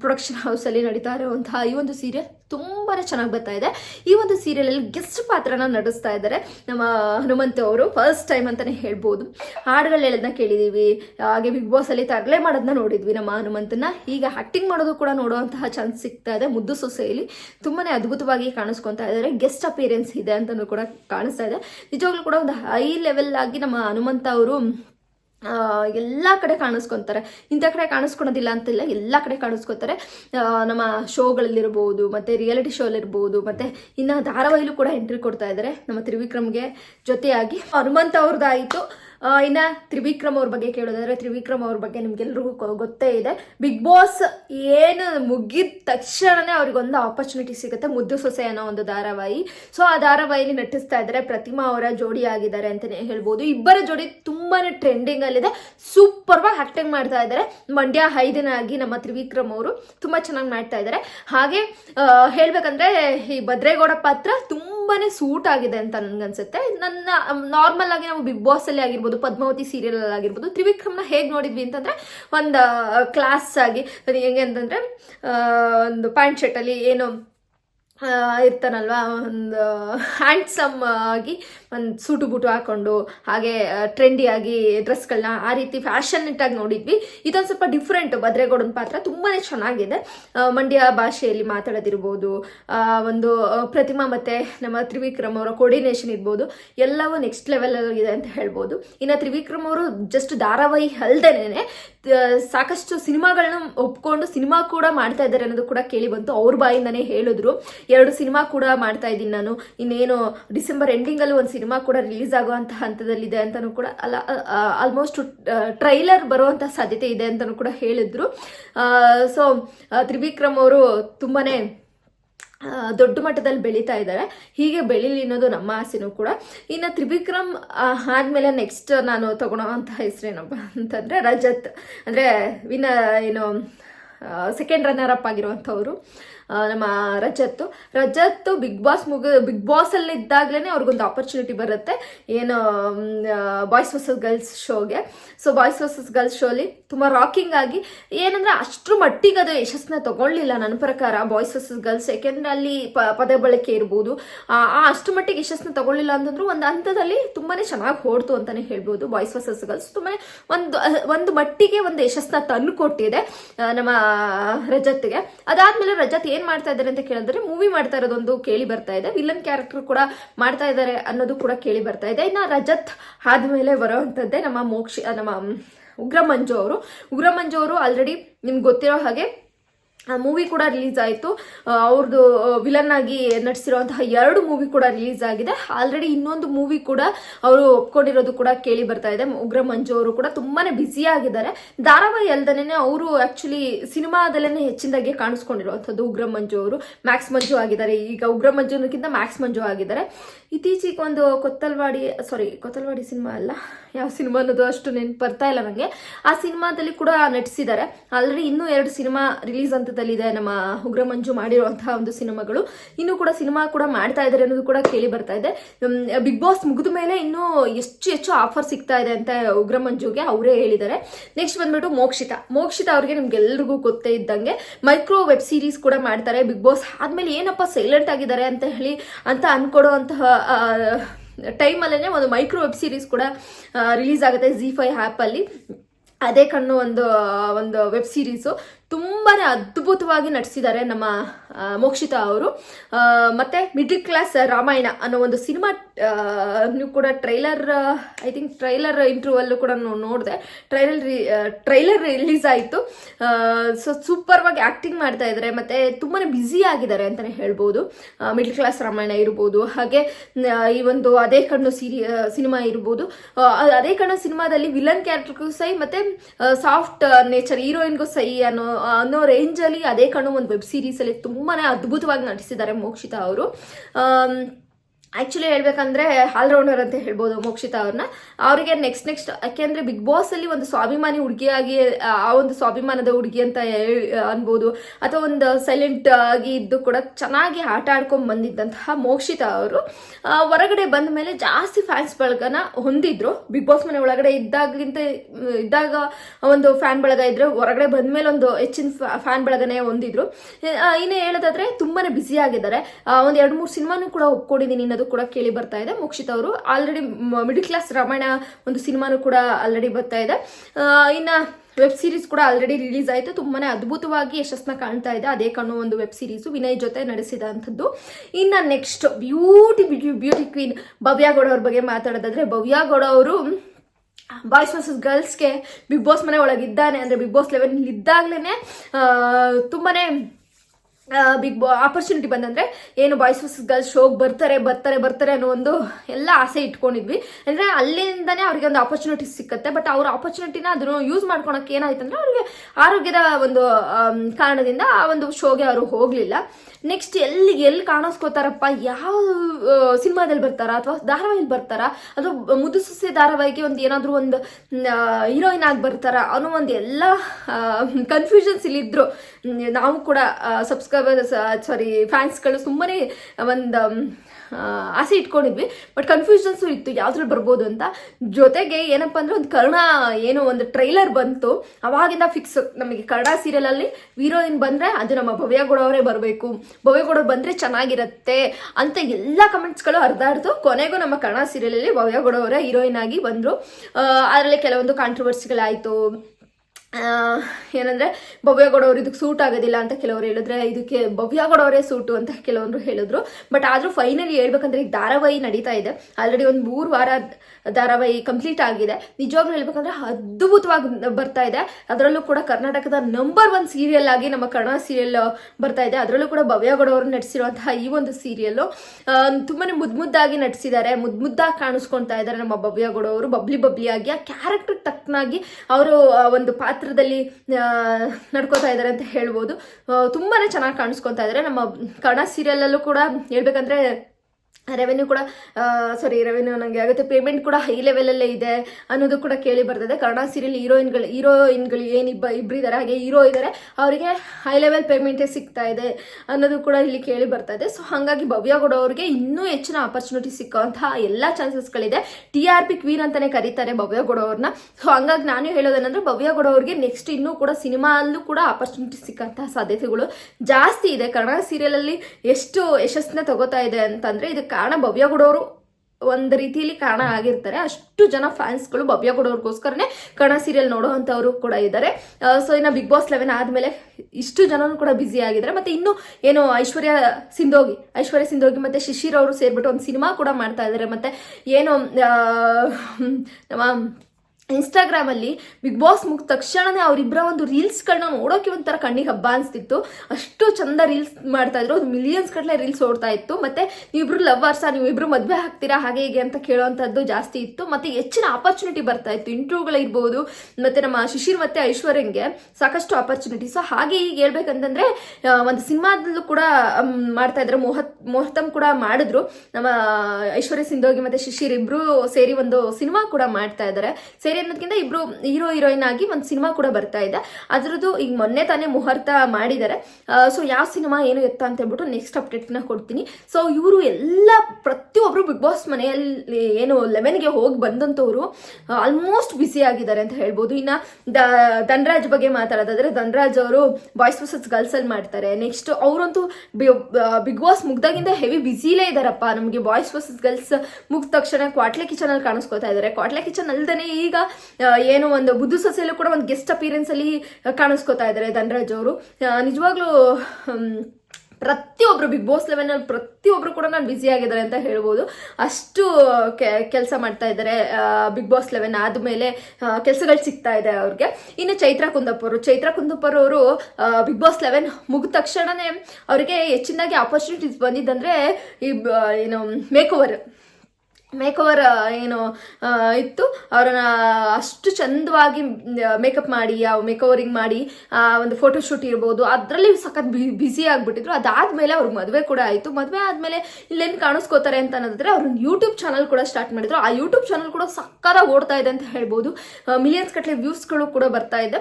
ಪ್ರೊಡಕ್ಷನ್ ಹೌಸಲ್ಲಿ ನಡೀತಾ ಇರುವಂತಹ ಈ ಒಂದು ಸೀರಿಯಲ್ ತುಂಬಾ ಚೆನ್ನಾಗಿ ಬರ್ತಾ ಇದೆ. ಈ ಒಂದು ಸೀರಿಯಲಲ್ಲಿ ಗೆಸ್ಟ್ ಪಾತ್ರನ ನಡೆಸ್ತಾ ಇದ್ದಾರೆ ನಮ್ಮ ಹನುಮಂತ ಅವರು ಫಸ್ಟ್ ಟೈಮ್ ಅಂತಲೇ ಹೇಳ್ಬೋದು. ಹಾಡುಗಳೆಲ್ಲದನ್ನ ಕೇಳಿದ್ದೀವಿ ಹಾಗೆ ಬಿಗ್ ಬಾಸಲ್ಲಿ ತರಲೆ ಮಾಡೋದನ್ನ ನೋಡಿದ್ವಿ ನಮ್ಮ ಹನುಮಂತನ ಈಗ ಆ್ಯಕ್ಟಿಂಗ್ ಮಾಡೋದು ಕೂಡ ನೋಡುವಂತಹ ಚಾನ್ಸ್ ಸಿಗ್ತಾ ಇದೆ ಮುದ್ದು ಸೊಸೆಯಲ್ಲಿ. ತುಂಬಾ ಅದ್ಭುತವಾಗಿ ಕಾಣಿಸ್ಕೊತಾ ಇದ್ದಾರೆ. ಗೆಸ್ಟ್ ಅಪಿಯರೆನ್ಸ್ ಇದೆ ಅಂತಲೂ ಕೂಡ ಕಾಣಿಸ್ತಾ ಇದೆ. ನಿಜವಾಗ್ಲೂ ಕೂಡ ಒಂದು ಹೈ ಲೆವೆಲ್ ಆಗಿ ನಮ್ಮ ಹನುಮಂತ ಅವರು ಎಲ್ಲ ಕಡೆ ಕಾಣಿಸ್ಕೊತಾರೆ. ಇಂಥ ಕಡೆ ಕಾಣಿಸ್ಕೊಳೋದಿಲ್ಲ ಅಂತಿಲ್ಲ, ಎಲ್ಲ ಕಡೆ ಕಾಣಿಸ್ಕೊತಾರೆ. ನಮ್ಮ ಶೋಗಳಲ್ಲಿರ್ಬೋದು, ಮತ್ತು ರಿಯಾಲಿಟಿ ಶೋಲಿರ್ಬೋದು ಮತ್ತು ಇನ್ನು ಧಾರಾವಾಹಿಲೂ ಕೂಡ ಎಂಟ್ರಿ ಕೊಡ್ತಾ ಇದ್ದಾರೆ ನಮ್ಮ ತ್ರಿವಿಕ್ರಮ್ಗೆ ಜೊತೆಯಾಗಿ ಹನುಮಂತ ಅವ್ರದ್ದಾಯಿತು ಇನ್ನು ತ್ರಿವಿಕ್ರಮ್ ಅವ್ರ ಬಗ್ಗೆ ಕೇಳೋದಾದ್ರೆ ತ್ರಿವಿಕ್ರಮ್ ಅವ್ರ ಬಗ್ಗೆ ನಿಮ್ಗೆಲ್ರಿಗೂ ಗೊತ್ತೇ ಇದೆ. ಬಿಗ್ ಬಾಸ್ ಏನು ಮುಗಿದ ತಕ್ಷಣನೇ ಅವ್ರಿಗೊಂದು ಆಪರ್ಚುನಿಟಿ ಸಿಗುತ್ತೆ ಮುದ್ದು ಸೊಸೆ ಅನ್ನೋ ಒಂದು ಧಾರಾವಾಹಿ. ಸೊ ಆ ಧಾರಾವಾಹಿಲಿ ನಟಿಸ್ತಾ ಇದ್ದಾರೆ ಪ್ರತಿಮಾ ಅವರ ಜೋಡಿ ಆಗಿದ್ದಾರೆ ಅಂತಲೇ ಹೇಳ್ಬೋದು. ಇಬ್ಬರ ಜೋಡಿ ತುಂಬಾ ಟ್ರೆಂಡಿಂಗಲ್ಲಿದೆ ಸೂಪರ್ವಾಗಿ ಆಕ್ಟಿಂಗ್ ಮಾಡ್ತಾ ಇದ್ದಾರೆ. ಮಂಡ್ಯ ಹೈದನಾಗಿ ನಮ್ಮ ತ್ರಿವಿಕ್ರಮ್ ಅವರು ತುಂಬ ಚೆನ್ನಾಗಿ ಮಾಡ್ತಾ ಇದ್ದಾರೆ. ಹಾಗೆ ಹೇಳಬೇಕಂದ್ರೆ ಈ ಭದ್ರೇಗೌಡ ಪಾತ್ರ ತುಂಬಾನೇ ಸೂಟ್ ಆಗಿದೆ ಅಂತ ನನ್ಗನ್ಸುತ್ತೆ. ನನ್ನ ನಾರ್ಮಲ್ ಆಗಿ ನಾವು ಬಿಗ್ ಬಾಸ್ ಅಲ್ಲಿ ಆಗಿರ್ಬೋದು, ಪದ್ಮಾವತಿ ಸೀರಿಯಲ್ ಅಲ್ಲಿ ಆಗಿರ್ಬೋದು, ತ್ರಿವಿಕ್ರಮ್ನ ಹೇಗೆ ನೋಡಿದ್ವಿ ಅಂತಂದ್ರೆ, ಒಂದು ಕ್ಲಾಸ್ ಆಗಿ, ಅದು ಹೆಂಗೆ ಅಂತಂದ್ರೆ ಒಂದು ಪ್ಯಾಂಟ್ ಶರ್ಟ್ ಅಲ್ಲಿ ಏನು ಇರ್ತಾನಲ್ವಾ, ಒಂದು ಹ್ಯಾಂಡ್ಸಮ್ ಆಗಿ ಒಂದು ಸೂಟು ಬೂಟು ಹಾಕೊಂಡು, ಹಾಗೆ ಟ್ರೆಂಡಿ ಆಗಿ ಡ್ರೆಸ್ಗಳನ್ನ ಆ ರೀತಿ ಫ್ಯಾಷನ್ನೆಟ್ಟಾಗಿ ನೋಡಿದ್ವಿ. ಇದೊಂದು ಸ್ವಲ್ಪ ಡಿಫ್ರೆಂಟ್ ಭದ್ರೇಗೌಡನ ಪಾತ್ರ ತುಂಬಾ ಚೆನ್ನಾಗಿದೆ. ಮಂಡ್ಯ ಭಾಷೆಯಲ್ಲಿ ಮಾತಾಡೋದಿರ್ಬೋದು ಒಂದು ಪ್ರತಿಮಾ ಮತ್ತು ನಮ್ಮ ತ್ರಿವಿಕ್ರಮ್ ಅವರ ಕೋರ್ಡಿನೇಷನ್ ಇರ್ಬೋದು, ಎಲ್ಲವೂ ನೆಕ್ಸ್ಟ್ ಲೆವೆಲಲ್ಲಿದೆ ಅಂತ ಹೇಳ್ಬೋದು. ಇನ್ನು ತ್ರಿವಿಕ್ರಮ್ ಅವರು ಜಸ್ಟ್ ಧಾರಾವಾಹಿ ಅಲ್ದೇನೆ ಸಾಕಷ್ಟು ಸಿನಿಮಾಗಳನ್ನ ಒಪ್ಕೊಂಡು ಸಿನಿಮಾ ಕೂಡ ಮಾಡ್ತಾ ಇದ್ದಾರೆ ಅನ್ನೋದು ಕೂಡ ಕೇಳಿ ಬಂತು. ಅವ್ರ ಬಾಯಿಂದನೇ ಹೇಳಿದ್ರು. ಎರಡು ಸಿನಿಮಾ ಕೂಡ ಮಾಡ್ತಾ ಇದ್ದೀನಿ ನಾನು. ಇನ್ನೇನು ಡಿಸೆಂಬರ್ ಎಂಡಿಂಗಲ್ಲೂ ಒಂದು ಸಿನಿಮಾ ಕೂಡ ರಿಲೀಸ್ ಆಗುವಂಥ ಹಂತದಲ್ಲಿದೆ ಅಂತಲೂ ಕೂಡ ಅಲ್ಲ ಆಲ್ಮೋಸ್ಟ್ ಟ್ರೈಲರ್ ಬರುವಂಥ ಸಾಧ್ಯತೆ ಇದೆ ಅಂತಲೂ ಕೂಡ ಹೇಳಿದ್ರು. ಸೊ ತ್ರಿವಿಕ್ರಮ್ ಅವರು ತುಂಬಾನೇ ದೊಡ್ಡ ಮಟ್ಟದಲ್ಲಿ ಬೆಳೀತಾ ಇದ್ದಾರೆ. ಹೀಗೆ ಬೆಳೀಲಿ ಅನ್ನೋದು ನಮ್ಮ ಆಸೆನೂ ಕೂಡ. ಇನ್ನು ತ್ರಿವಿಕ್ರಮ್ ಆದ್ಮೇಲೆ ನೆಕ್ಸ್ಟ್ ನಾನು ತಗೊಳೋವಂಥ ಹೆಸರೇನಪ್ಪ ಅಂತಂದರೆ ರಜತ್. ಅಂದರೆ ವಿನ, ಏನು ಸೆಕೆಂಡ್ ರನ್ನರ್ ಅಪ್ ಆಗಿರುವಂಥವ್ರು. ನಮ್ಮ ರಜತ್ ರಜತ್ ಬಿಗ್ ಬಾಸ್ ಮುಗ ಬಿಗ್ ಬಾಸ್ ಅಲ್ಲಿ ಇದ್ದಾಗ್ಲೇನೆ ಅವ್ರಿಗೊಂದು ಆಪರ್ಚುನಿಟಿ ಬರುತ್ತೆ. ಏನು ಬಾಯ್ಸ್ ವರ್ಸಸ್ ಗರ್ಲ್ಸ್ ಶೋಗೆ ಸೊ ಬಾಯ್ಸ್ ವರ್ಸಸ್ ಗರ್ಲ್ಸ್ ಶೋಲಿ ತುಂಬ ರಾಕಿಂಗ್ ಆಗಿ ಏನಂದ್ರೆ ಅಷ್ಟು ಮಟ್ಟಿಗೆ ಅದು ಯಶಸ್ಸನ್ನ ತಗೊಳ್ಳಿಲ್ಲ ನನ್ನ ಪ್ರಕಾರ ಬಾಯ್ಸ್ ವರ್ಸಸ್ ಗರ್ಲ್ಸ್ ಯಾಕೆಂದ್ರೆ ಅಲ್ಲಿ ಪದ ಬಳಕೆ ಇರ್ಬೋದು. ಆ ಅಷ್ಟು ಮಟ್ಟಿಗೆ ಯಶಸ್ಸನ್ನ ತಗೊಳ್ಳಿಲ್ಲ ಅಂತಂದ್ರು ಒಂದು ಹಂತದಲ್ಲಿ ತುಂಬಾನೇ ಚೆನ್ನಾಗಿ ಓಡ್ತು ಅಂತಾನೆ ಹೇಳ್ಬೋದು ಬಾಯ್ಸ್ ವರ್ಸಸ್ ಗರ್ಲ್ಸ್ ತುಂಬಾನೇ ಒಂದು ಒಂದು ಮಟ್ಟಿಗೆ ಒಂದು ಯಶಸ್ಸನ್ನ ತಂದು ಕೊಟ್ಟಿದೆ ನಮ್ಮ ರಜತ್ಗೆ ಅದಾದ್ಮೇಲೆ ರಜತ್ ಮಾಡ್ತಾ ಇದ್ದಾರೆ ಅಂತ ಕೇಳಿದ್ರೆ ಮೂವಿ ಮಾಡ್ತಾ ಇರೋದೊಂದು ಕೇಳಿ ಬರ್ತಾ ಇದೆ. ವಿಲನ್ ಕ್ಯಾರೆಕ್ಟರ್ ಕೂಡ ಮಾಡ್ತಾ ಇದ್ದಾರೆ ಅನ್ನೋದು ಕೂಡ ಕೇಳಿ ಬರ್ತಾ ಇದೆ. ಇನ್ನ ರಜತ್ ಆದ್ಮೇಲೆ ಬರೋವಂಥದ್ದೇ ನಮ್ಮ ಮೋಕ್ಷ, ನಮ್ಮ ಉಗ್ರ ಮಂಜು ಅವರು. ಉಗ್ರ ಮಂಜು ಅವರು ಆಲ್ರೆಡಿ ನಿಮ್ಗೆ ಗೊತ್ತಿರೋ ಹಾಗೆ ಮೂವಿ ಕೂಡ ರಿಲೀಸ್ ಆಯಿತು. ಅವ್ರದ್ದು ವಿಲನ್ ಆಗಿ ನಟಿಸಿರುವಂತಹ ಎರಡು ಮೂವಿ ಕೂಡ ರಿಲೀಸ್ ಆಗಿದೆ. ಆಲ್ರೆಡಿ ಇನ್ನೊಂದು ಮೂವಿ ಕೂಡ ಅವರು ಒಪ್ಕೊಂಡಿರೋದು ಕೂಡ ಕೇಳಿ ಬರ್ತಾ ಇದೆ. ಉಗ್ರ ಮಂಜು ಅವರು ಕೂಡ ತುಂಬಾನೇ ಬ್ಯುಸಿ ಆಗಿದ್ದಾರೆ. ಧಾರಾವಾಹಿ ಅಲ್ದೇನೆ ಅವರು ಆಕ್ಚುಲಿ ಸಿನಿಮಾದಲ್ಲೇ ಹೆಚ್ಚಿನದಾಗಿ ಕಾಣಿಸ್ಕೊಂಡಿರುವಂಥದ್ದು ಉಗ್ರ ಮಂಜು ಅವರು. ಮ್ಯಾಕ್ಸ್ ಮಂಜು ಆಗಿದ್ದಾರೆ. ಈಗ ಉಗ್ರ ಮಂಜು ಅನ್ನೋಕ್ಕಿಂತ ಮ್ಯಾಕ್ಸ್ ಮಂಜು ಆಗಿದ್ದಾರೆ. ಇತ್ತೀಚೆಗೆ ಒಂದು ಕೊತ್ತಲ್ವಾಡಿ ಸಾರಿ ಕೊತ್ತಲ್ವಾಡಿ ಸಿನಿಮಾ ಅಲ್ಲ. ಯಾವ ಸಿನಿಮಾ ಅನ್ನೋದು ಅಷ್ಟು ನೆನಪು ಬರ್ತಾ ಇಲ್ಲ ನನಗೆ ಆ ಸಿನಿಮಾದಲ್ಲಿ ಕೂಡ ನಟಿಸಿದ್ದಾರೆ ಆಲ್ರೆಡಿ ಇನ್ನೂ ಎರಡು ಸಿನಿಮಾ ರಿಲೀಸ್ ಹಂತದಲ್ಲಿದೆ ನಮ್ಮ ಉಗ್ರ ಮಂಜು ಮಾಡಿರುವಂತಹ ಒಂದು ಸಿನಿಮಾಗಳು. ಇನ್ನೂ ಕೂಡ ಸಿನಿಮಾ ಕೂಡ ಮಾಡ್ತಾ ಇದ್ದಾರೆ ಅನ್ನೋದು ಕೂಡ ಕೇಳಿ ಬರ್ತಾ ಇದೆ. ಬಿಗ್ ಬಾಸ್ ಮುಗಿದ ಮೇಲೆ ಇನ್ನೂ ಎಷ್ಟು ಹೆಚ್ಚು ಆಫರ್ ಸಿಗ್ತಾ ಇದೆ ಅಂತ ಉಗ್ರ ಮಂಜುಗೆ ಅವರೇ ಹೇಳಿದ್ದಾರೆ. ನೆಕ್ಸ್ಟ್ ಬಂದ್ಬಿಟ್ಟು ಮೋಕ್ಷಿತ. ಮೋಕ್ಷಿತ ಅವ್ರಿಗೆ ನಿಮ್ಗೆಲ್ರಿಗೂ ಗೊತ್ತೇ ಇದ್ದಂಗೆ ಮೈಕ್ರೋ ವೆಬ್ ಸೀರೀಸ್ ಕೂಡ ಮಾಡ್ತಾರೆ. ಬಿಗ್ ಬಾಸ್ ಆದ್ಮೇಲೆ ಏನಪ್ಪ ಸೈಲೆಂಟ್ ಆಗಿದ್ದಾರೆ ಅಂತ ಹೇಳಿ ಅಂತ ಅನ್ಕೊಡುವಂತಹ ಟೈಮಲ್ಲೇ ಒಂದು ಮೈಕ್ರೋ ವೆಬ್ ಸೀರೀಸ್ ಕೂಡ ರಿಲೀಸ್ ಆಗುತ್ತೆ ಜಿ ಫೈ ಆ್ಯಪಲ್ಲಿ ಅದೇ ಕಣ್ಣು ಒಂದು ಒಂದು ವೆಬ್ ಸೀರೀಸು ತುಂಬಾನೇ ಅದ್ಭುತವಾಗಿ ನಟಿಸಿದ್ದಾರೆ ನಮ್ಮ ಮೋಕ್ಷಿತಾ ಅವರು. ಮತ್ತೆ ಮಿಡ್ಲ್ ಕ್ಲಾಸ್ ರಾಮಾಯಣ ಅನ್ನೋ ಒಂದು ಸಿನಿಮಾ ನೀವು ಕೂಡ ಟ್ರೈಲರ್ ಐ ಥಿಂಕ್ ಟ್ರೈಲರ್ ಇಂಟರ್ವಲ್ಲೂ ಕೂಡ ನೋಡಿದೆ. ಟ್ರೈಲರ್ ಟ್ರೈಲರ್ ರಿಲೀಸ್ ಆಯಿತು. ಸೊ ಸೂಪರ್ವಾಗಿ ಆ್ಯಕ್ಟಿಂಗ್ ಮಾಡ್ತಾ ಇದ್ದಾರೆ. ಮತ್ತೆ ತುಂಬಾನೇ ಬ್ಯುಸಿ ಆಗಿದ್ದಾರೆ ಅಂತಲೇ ಹೇಳ್ಬೋದು. ಮಿಡ್ಲ್ ಕ್ಲಾಸ್ ರಾಮಾಯಣ ಇರ್ಬೋದು. ಹಾಗೆ ಈ ಒಂದು ಅದೇ ಕಣ್ಣು ಸೀರಿ ಸಿನಿಮಾ ಇರ್ಬೋದು. ಅದೇ ಕಣ್ಣು ಸಿನಿಮಾದಲ್ಲಿ ವಿಲನ್ ಕ್ಯಾರೆಕ್ಟರ್ಗೂ ಸೈ, ಮತ್ತೆ ಸಾಫ್ಟ್ ನೇಚರ್ ಹೀರೋಯಿನ್ಗೂ ಸೈ ಅನ್ನೋ ಅನ್ನೋ ರೇಂಜಲ್ಲಿ ಅದೇ ಕಣ್ಣು ಒಂದು ವೆಬ್ ಸೀರೀಸಲ್ಲಿ ತುಂಬಾ ಅದ್ಭುತವಾಗಿ ನಟಿಸಿದ್ದಾರೆ ಮೋಕ್ಷಿತಾ ಅವರು. ಆ್ಯಕ್ಚುಲಿ ಹೇಳ್ಬೇಕಂದ್ರೆ ಆಲ್ರೌಂಡರ್ ಅಂತ ಹೇಳ್ಬೋದು ಮೋಕ್ಷಿತಾ ಅವ್ರನ್ನ ಅವರಿಗೆ ನೆಕ್ಸ್ಟ್ ನೆಕ್ಸ್ಟ್ ಯಾಕೆಂದ್ರೆ ಬಿಗ್ ಬಾಸ್ ಅಲ್ಲಿ ಒಂದು ಸ್ವಾಭಿಮಾನಿ ಹುಡುಗಿಯಾಗಿ, ಆ ಒಂದು ಸ್ವಾಭಿಮಾನದ ಹುಡುಗಿ ಅಂತ ಅನ್ಬೋದು. ಅಥವಾ ಒಂದು ಸೈಲೆಂಟ್ ಆಗಿ ಇದ್ದು ಕೂಡ ಚೆನ್ನಾಗಿ ಆಟ ಆಡ್ಕೊಂಡು ಬಂದಿದ್ದಂತಹ ಮೋಕ್ಷಿತಾ ಅವರು. ಹೊರಗಡೆ ಬಂದ ಮೇಲೆ ಜಾಸ್ತಿ ಫ್ಯಾನ್ಸ್ ಬಳಗನ ಹೊಂದಿದ್ರು. ಬಿಗ್ ಬಾಸ್ ಮನೆ ಒಳಗಡೆ ಇದ್ದಾಗಿಂತ ಇದ್ದಾಗ ಒಂದು ಫ್ಯಾನ್ ಬಳಗ ಇದ್ರೆ. ಹೊರಗಡೆ ಬಂದ ಮೇಲೆ ಒಂದು ಹೆಚ್ಚಿನ ಫ್ಯಾನ್ ಬಳಗನೇ ಹೊಂದಿದ್ರು. ಇನ್ನೇ ಹೇಳೋದಾದ್ರೆ ತುಂಬಾನೇ ಬ್ಯುಸಿ ಆಗಿದ್ದಾರೆ. ಒಂದ್ ಎರಡು ಮೂರು ಸಿನಿಮಾನು ಕೂಡ ಒಪ್ಕೊಂಡಿದ್ದೀನಿ. ಅನ್ನೋದು ಕೂಡ ಕೇಳಿ ಬರ್ತಾ ಇದೆ. ಮೋಕ್ಷಿತ್ ಅವರು ಆಲ್ರೆಡಿ ಮಿಡಿಲ್ ಕ್ಲಾಸ್ ರಾಮಾಯಣ ಒಂದು ಸಿನಿಮಾನು ಕೂಡ ಆಲ್ರೆಡಿ ಬರ್ತಾ ಇದೆ. ಇನ್ನು ವೆಬ್ ಸೀರೀಸ್ ಕೂಡ ಆಲ್ರೆಡಿ ರಿಲೀಸ್ ಆಯಿತು. ತುಂಬಾ ಅದ್ಭುತವಾಗಿ ಯಶಸ್ಸನ್ನ ಕಾಣ್ತಾ ಇದೆ. ಅದೇ ಕಣ್ಣು ಒಂದು ವೆಬ್ ಸೀರೀಸು ವಿನಯ್ ಜೊತೆ ನಡೆಸಿದಂಥದ್ದು. ಇನ್ನು next beauty beauty queen Bhavya Gowda ಅವ್ರ ಬಗ್ಗೆ ಮಾತಾಡೋದಾದ್ರೆ, ಭವ್ಯ ಗೌಡ ಅವರು ಬಾಯ್ಸ್ ವರ್ಸಸ್ ಗರ್ಲ್ಸ್ಗೆ ಬಿಗ್ ಬಾಸ್ ಮನೆ ಒಳಗಿದ್ದಾನೆ. ಅಂದರೆ ಬಿಗ್ ಬಾಸ್ ಲೆವೆನ್ ಇದ್ದಾಗಲೇ ತುಂಬಾನೇ ಬಿಗ್ ಬಾ ಆಪರ್ಚುನಿಟಿ ಬಂದಂದ್ರೆ ಏನು ಬಾಯ್ಸ್ ವರ್ಸಸ್ ಗರ್ಲ್ಸ್ ಶೋಗೆ ಬರ್ತಾರೆ ಬರ್ತಾರೆ ಬರ್ತಾರೆ ಅನ್ನೋ ಒಂದು ಎಲ್ಲ ಆಸೆ ಇಟ್ಕೊಂಡಿದ್ವಿ. ಅಂದ್ರೆ ಅಲ್ಲಿಂದನೇ ಅವ್ರಿಗೆ ಒಂದು ಆಪರ್ಚುನಿಟಿ ಸಿಕ್ಕತ್ತೆ. ಬಟ್ ಅವ್ರ ಆಪರ್ಚುನಿಟಿನ ಅದನ್ನು ಯೂಸ್ ಮಾಡ್ಕೊಳಕ್ಕೆ ಏನಾಯ್ತು ಅಂದ್ರೆ ಅವ್ರಿಗೆ ಆರೋಗ್ಯದ ಒಂದು ಕಾರಣದಿಂದ ಆ ಒಂದು ಶೋಗೆ ಅವರು ಹೋಗ್ಲಿಲ್ಲ. ನೆಕ್ಸ್ಟ್ ಎಲ್ಲಿ ಎಲ್ಲಿ ಕಾಣಿಸ್ಕೋತಾರಪ್ಪ? ಯಾವ ಸಿನಿಮಾದಲ್ಲಿ ಬರ್ತಾರ ಅಥವಾ ಧಾರಾವಾಹಿಲಿ ಬರ್ತಾರ? ಅಥವಾ ಮುದ್ದು ಧಾರಾವಾಹಿಗೆ ಒಂದು ಏನಾದರೂ ಒಂದು ಹೀರೋಯಿನ್ ಆಗಿ ಬರ್ತಾರ ಅನ್ನೋ ಒಂದು ಎಲ್ಲ ಕನ್ಫ್ಯೂಷನ್ಸ್ ಇಲ್ಲಿದ್ರು ನಾವು ಕೂಡ ಸಬ್ಸ್ಕ್ರೈಬರ್ಸ್ ಸಾರಿ ಫ್ಯಾನ್ಸ್ಗಳು ಸುಮ್ಮನೆ ಒಂದು ಆಸೆ ಇಟ್ಕೊಂಡಿದ್ವಿ. ಬಟ್ ಕನ್ಫ್ಯೂಷನ್ಸು ಇತ್ತು, ಯಾವ್ದ್ರಲ್ಲಿ ಬರ್ಬೋದು ಅಂತ. ಜೊತೆಗೆ ಏನಪ್ಪ ಅಂದ್ರೆ ಒಂದು ಕರ್ಣ ಏನು ಒಂದು ಟ್ರೈಲರ್ ಬಂತು. ಅವಾಗಿಂದ ಫಿಕ್ಸ್ ನಮಗೆ ಕನ್ನಡ ಸೀರಿಯಲಲ್ಲಿ ಹೀರೋಯಿನ್ ಬಂದರೆ ಅದು ನಮ್ಮ ಭವ್ಯಗೌಡವರೇ ಬರಬೇಕು. ಭವ್ಯಗೌಡವ್ರು ಬಂದರೆ ಚೆನ್ನಾಗಿರುತ್ತೆ ಅಂತ ಎಲ್ಲ ಕಮೆಂಟ್ಸ್ಗಳು ಅರ್ಧ ಕೊನೆಗೂ ನಮ್ಮ ಕನ್ನಡ ಸೀರಿಯಲಲ್ಲಿ ಭವ್ಯಗೌಡ ಅವರೇ ಹೀರೋಯಿನ್ ಆಗಿ ಬಂದರು. ಅದರಲ್ಲಿ ಕೆಲವೊಂದು ಕಾಂಟ್ರವರ್ಸಿಗಳಾಯಿತು ಏನಂದ್ರೆ ಭವ್ಯ ಅವರು ಇದಕ್ಕೆ ಸೂಟ್ ಆಗೋದಿಲ್ಲ ಅಂತ ಕೆಲವರು ಹೇಳಿದ್ರೆ ಇದಕ್ಕೆ ಭವ್ಯ ಅವರೇ ಸೂಟು ಅಂತ ಕೆಲವರು ಹೇಳಿದ್ರು. ಬಟ್ ಆದ್ರೂ ಫೈನಲಿ ಹೇಳ್ಬೇಕಂದ್ರೆ ಈಗ ಧಾರಾವಾಹಿ ನಡೀತಾ ಇದೆ. ಆಲ್ರೆಡಿ ಒಂದು ಮೂರು ವಾರ ಧಾರಾವಾಹಿ ಕಂಪ್ಲೀಟ್ ಆಗಿದೆ. ನಿಜವಾಗ್ಲೂ ಹೇಳ್ಬೇಕಂದ್ರೆ ಅದ್ಭುತವಾಗಿ ಬರ್ತಾ ಇದೆ. ಅದರಲ್ಲೂ ಕೂಡ ಕರ್ನಾಟಕದ ನಂಬರ್ ಒನ್ ಸೀರಿಯಲ್ ಆಗಿ ನಮ್ಮ ಕನ್ನಡ ಸೀರಿಯಲ್ ಬರ್ತಾ ಇದೆ. ಅದರಲ್ಲೂ ಕೂಡ ಭವ್ಯಗೌಡವರು ನಟಿಸಿರುವಂತಹ ಈ ಒಂದು ಸೀರಿಯಲ್ ತುಂಬಾನೇ ಮುದ್ಮುದ್ದಾಗಿ ನಟಿಸಿದ್ದಾರೆ. ಮುದ್ ಮುದ್ದಾಗಿ ಕಾಣಿಸ್ಕೊಳ್ತಾ ಇದ್ದಾರೆ ನಮ್ಮ ಭವ್ಯಗೌಡವರು ಬಬ್ಲಿ ಬಬ್ಲಿಯಾಗಿ, ಆ ಕ್ಯಾರೆಕ್ಟರ್ ತಕ್ಕನಾಗಿ ಅವರು ಒಂದು ಪಾತ್ರದಲ್ಲಿ ನಡ್ಕೋತಾ ಇದ್ದಾರೆ ಅಂತ ಹೇಳ್ಬೋದು. ತುಂಬಾ ಚೆನ್ನಾಗಿ ಕಾಣಿಸ್ಕೊತಾ ಇದ್ದಾರೆ. ನಮ್ಮ ಕನ್ನಡ ಸೀರಿಯಲಲ್ಲೂ ಕೂಡ ಹೇಳ್ಬೇಕಂದ್ರೆ ರೆವೆನ್ಯೂ ಕೂಡ ಸಾರಿ ರೆವೆನ್ಯೂ ನನಗೆ ಆಗುತ್ತೆ. ಪೇಮೆಂಟ್ ಕೂಡ ಹೈ ಲೆವೆಲಲ್ಲೇ ಇದೆ ಅನ್ನೋದು ಕೂಡ ಕೇಳಿ ಬರ್ತದೆ. ಕನ್ನಡ ಸೀರಿಯಲ್ ಹೀರೋಯಿನ್ಗಳು ಹೀರೋಯಿನ್ಗಳು ಏನು ಇಬ್ಬ ಇಬ್ಬರಿದ್ದಾರೆ ಹಾಗೆ ಹೀರೋ ಇದ್ದಾರೆ ಅವರಿಗೆ ಹೈ ಲೆವೆಲ್ ಪೇಮೆಂಟೇ ಸಿಗ್ತಾ ಇದೆ ಅನ್ನೋದು ಕೂಡ ಇಲ್ಲಿ ಕೇಳಿ ಬರ್ತಾ ಇದೆ. ಸೊ ಹಾಗಾಗಿ ಭವ್ಯ ಗೌಡ ಅವರಿಗೆ ಇನ್ನೂ ಹೆಚ್ಚಿನ ಆಪರ್ಚುನಿಟಿ ಸಿಕ್ಕುವಂತಹ ಎಲ್ಲ ಚಾನ್ಸಸ್ಗಳಿದೆ ಟಿ ಆರ್ ಪಿ ಕ್ವೀನ್ ಅಂತಲೇ ಕರೀತಾರೆ ಭವ್ಯ ಗೌಡ ಅವ್ರನ್ನ ಸೊ ಹಂಗಾಗಿ ನಾನು ಹೇಳೋದೇನಂದ್ರೆ, ಭವ್ಯ ಗೌಡ ಅವ್ರಿಗೆ ನೆಕ್ಸ್ಟ್ ಇನ್ನೂ ಕೂಡ ಸಿನಿಮಾಲ್ಲೂ ಕೂಡ ಆಪರ್ಚುನಿಟಿ ಸಿಕ್ಕಂತಹ ಸಾಧ್ಯತೆಗಳು ಜಾಸ್ತಿ ಇದೆ. ಕನ್ನಡ ಸೀರಿಯಲಲ್ಲಿ ಎಷ್ಟು ಯಶಸ್ಸನ್ನ ತಗೋತಾ ಇದೆ ಅಂತಂದ್ರೆ, ಇದಕ್ಕೆ ಕಾರಣ ಭವ್ಯ ಗುಡೋರು ಒಂದು ರೀತಿಯಲ್ಲಿ ಕಾರಣ ಆಗಿರ್ತಾರೆ. ಅಷ್ಟು ಜನ ಫ್ಯಾನ್ಸ್ಗಳು ಭವ್ಯ ಕೊಡೋರ್ಗೋಸ್ಕರನೇ ಕಣ ಸೀರಿಯಲ್ ನೋಡುವಂಥವರು ಕೂಡ ಇದ್ದಾರೆ. ಸೊ ಇನ್ನು ಬಿಗ್ ಬಾಸ್ ಲೆವೆನ್ ಆದಮೇಲೆ ಇಷ್ಟು ಜನನು ಕೂಡ ಬ್ಯುಸಿ ಆಗಿದ್ದಾರೆ. ಮತ್ತು ಇನ್ನು ಏನು ಐಶ್ವರ್ಯ ಸಿಂಧೋಗಿ ಐಶ್ವರ್ಯ ಸಿಂಧೋಗಿ ಮತ್ತು ಶಿಶಿರ್ ಅವರು ಸೇರಿಬಿಟ್ಟು ಒಂದು ಸಿನಿಮಾ ಕೂಡ ಮಾಡ್ತಾ ಇದ್ದಾರೆ. ಮತ್ತು ಏನು ನಮ್ಮ ಇನ್ಸ್ಟಾಗ್ರಾಮಲ್ಲಿ ಬಿಗ್ ಬಾಸ್ ಮುಗಿದ ತಕ್ಷಣನೇ ಅವರಿಬ್ಬರ ಒಂದು ರೀಲ್ಸ್ಗಳನ್ನ ನೋಡೋಕೆ ಒಂಥರ ಕಣ್ಣಿಗೆ ಹಬ್ಬ ಅನಿಸ್ತಿತ್ತು. ಅಷ್ಟು ಚಂದ ರೀಲ್ಸ್ ಮಾಡ್ತಾ ಇದ್ರು. ಅದು ಮಿಲಿಯನ್ಸ್ ಗಟ್ಟಲೆ ರೀಲ್ಸ್ ಓಡ್ತಾ ಇತ್ತು. ಮತ್ತೆ ನೀವಿಬ್ರು ಲವರ್ಸ ನೀವಿಬ್ರು ಮದುವೆ ಆಗ್ತೀರಾ, ಹಾಗೆ ಹೀಗೆ ಅಂತ ಕೇಳೋವಂಥದ್ದು ಜಾಸ್ತಿ ಇತ್ತು. ಮತ್ತೆ ಹೆಚ್ಚಿನ ಆಪರ್ಚುನಿಟಿ ಬರ್ತಾ ಇತ್ತು. ಇಂಟರ್ವ್ಯೂಗಳಿರ್ಬೋದು ಮತ್ತೆ ನಮ್ಮ ಶಿಶಿರ್ ಮತ್ತೆ ಐಶ್ವರ್ಯಂಗೆ ಸಾಕಷ್ಟು ಆಪರ್ಚುನಿಟಿ ಸೊ ಹಾಗೆ ಈಗ ಹೇಳ್ಬೇಕಂತಂದ್ರೆ ಒಂದು ಸಿನಿಮಾದಲ್ಲೂ ಕೂಡ ಮಾಡ್ತಾ ಇದ್ರು. ಮೊಹತ್, ಮೊಹತಮ್ ಕೂಡ ಮಾಡಿದ್ರು. ನಮ್ಮ ಐಶ್ವರ್ಯ ಸಿಂಧೋಗಿ ಮತ್ತೆ ಶಿಶಿರ್ ಇಬ್ರು ಸೇರಿ ಒಂದು ಸಿನಿಮಾ ಕೂಡ ಮಾಡ್ತಾ ಇದ್ದಾರೆ ಸೇರಿ ಅನ್ನೋದಕ್ಕಿಂತ ಇಬ್ರು ಹೀರೋ, ಹೀರೋಯಿನ್ ಆಗಿ ಒಂದು ಸಿನಿಮಾ ಕೂಡ ಬರ್ತಾ ಇದೆ. ಅದರದ್ದು ಈಗ ಮೊನ್ನೆ ತಾನೇ ಮುಹೂರ್ತ ಮಾಡಿದ್ದಾರೆ. ಸೊ ಯಾವ ಸಿನಿಮಾ ಏನು ಎತ್ತ ಅಂತ ಹೇಳ್ಬಿಟ್ಟು ನೆಕ್ಸ್ಟ್ ಅಪ್ಡೇಟ್ನ ಕೊಡ್ತೀನಿ. ಸೊ ಇವರು ಎಲ್ಲ ಪ್ರತಿಯೊಬ್ಬರು ಬಿಗ್ ಬಾಸ್ ಮನೆಯಲ್ಲಿ ಏನು ಲೆವೆನ್ಗೆ ಹೋಗಿ ಬಂದಂಥವ್ರು ಆಲ್ಮೋಸ್ಟ್ ಬ್ಯುಸಿ ಆಗಿದ್ದಾರೆ ಅಂತ ಹೇಳ್ಬೋದು. ಇನ್ನು ಧನ್ರಾಜ್ ಬಗ್ಗೆ ಮಾತಾಡೋದಾದ್ರೆ ಧನ್ರಾಜ್ ಅವರು ಬಾಯ್ಸ್ ವರ್ಸಸ್ ಗರ್ಲ್ಸಲ್ಲಿ ಮಾಡ್ತಾರೆ. ನೆಕ್ಸ್ಟ್ ಅವರಂತೂ ಬಿಗ್ ಬಾಸ್ ಮುಗ್ದಾಗಿಂದ ಹೆವಿ ಬ್ಯುಸಿಲೇ ಇದ್ದಾರಪ್ಪ ನಮಗೆ ಬಾಯ್ಸ್ ವರ್ಸಸ್ ಗರ್ಲ್ಸ್ ಮುಗಿದ ತಕ್ಷಣ ಕ್ವಾಟ್ಲೆ ಕಿಚನ್ ಅಲ್ಲಿ ಕಾಣಿಸ್ಕೊತಾ ಇದ್ದಾರೆ ಕ್ವಾಟ್ಲೆ ಕಿಚನ್ ಅಲ್ದೇ ಈಗ ಏನು ಒಂದು ಬುದ್ಧು ಸೊಸೆಯಲ್ಲೂ ಕೂಡ ಒಂದು ಗೆಸ್ಟ್ ಅಪಿಯರೆನ್ಸ್ ಅಲ್ಲಿ ಕಾಣಿಸ್ಕೊತಾ ಇದ್ದಾರೆ ಧನರಾಜ್ ಅವರು. ನಿಜವಾಗ್ಲೂ ಪ್ರತಿಯೊಬ್ಬರು ಬಿಗ್ ಬಾಸ್ ಲೆವೆನ್ ಅಲ್ಲಿ ಪ್ರತಿಯೊಬ್ರು ಕೂಡ ನಾನು ಬ್ಯುಸಿ ಆಗಿದ್ದಾರೆ ಅಂತ ಹೇಳ್ಬೋದು. ಅಷ್ಟು ಕೆಲಸ ಮಾಡ್ತಾ ಇದ್ದಾರೆ ಬಿಗ್ ಬಾಸ್ ಲೆವೆನ್ ಆದಮೇಲೆ ಕೆಲಸಗಳು ಸಿಗ್ತಾ ಇದೆ ಅವ್ರಿಗೆ. ಇನ್ನು ಚೈತ್ರ ಕುಂದಪ್ಪರು. ಚೈತ್ರ ಕುಂದಪ್ಪರ್ ಅವರು ಬಿಗ್ ಬಾಸ್ ಲೆವೆನ್ ಮುಗಿದ ತಕ್ಷಣನೇ ಅವರಿಗೆ ಹೆಚ್ಚಿನದಾಗಿ ಆಪರ್ಚುನಿಟೀಸ್ ಬಂದಿದ್ದಂದ್ರೆ ಈ ಏನು ಮೇಕ್ ಓವರ್ ಮೇಕ್ ಓವರ್ ಏನು ಇತ್ತು. ಅವರನ್ನ ಅಷ್ಟು ಚಂದವಾಗಿ ಮೇಕಪ್ ಮಾಡಿ ಆ ಮೇಕ್ ಓವರಿಂಗ್ ಮಾಡಿ ಆ, ಒಂದು ಫೋಟೋ ಶೂಟ್ ಇರ್ಬೋದು. ಅದರಲ್ಲಿ ಸಖತ್ ಬ್ಯುಸಿ ಆಗಿಬಿಟ್ಟಿದ್ರು. ಅದಾದಮೇಲೆ ಅವ್ರಿಗೆ ಮದುವೆ ಕೂಡ ಆಯಿತು. ಮದುವೆ ಆದಮೇಲೆ ಇಲ್ಲೇನು ಕಾಣಿಸ್ಕೋತಾರೆ ಅಂತ ಅನ್ನೋದಾದ್ರೆ ಅವ್ರನ್ನ ಯೂಟ್ಯೂಬ್ ಚಾನಲ್ ಕೂಡ ಸ್ಟಾರ್ಟ್ ಮಾಡಿದ್ರು. ಆ ಯೂಟ್ಯೂಬ್ ಚಾನಲ್ ಕೂಡ ಸಕ್ಕತ್ತಾಗಿ ಓಡ್ತಾ ಇದೆ ಅಂತ ಹೇಳ್ಬೋದು. ಮಿಲಿಯನ್ಸ್ ಕಟ್ಲೆ ವ್ಯೂಸ್ಗಳು ಕೂಡ ಬರ್ತಾ ಇದೆ.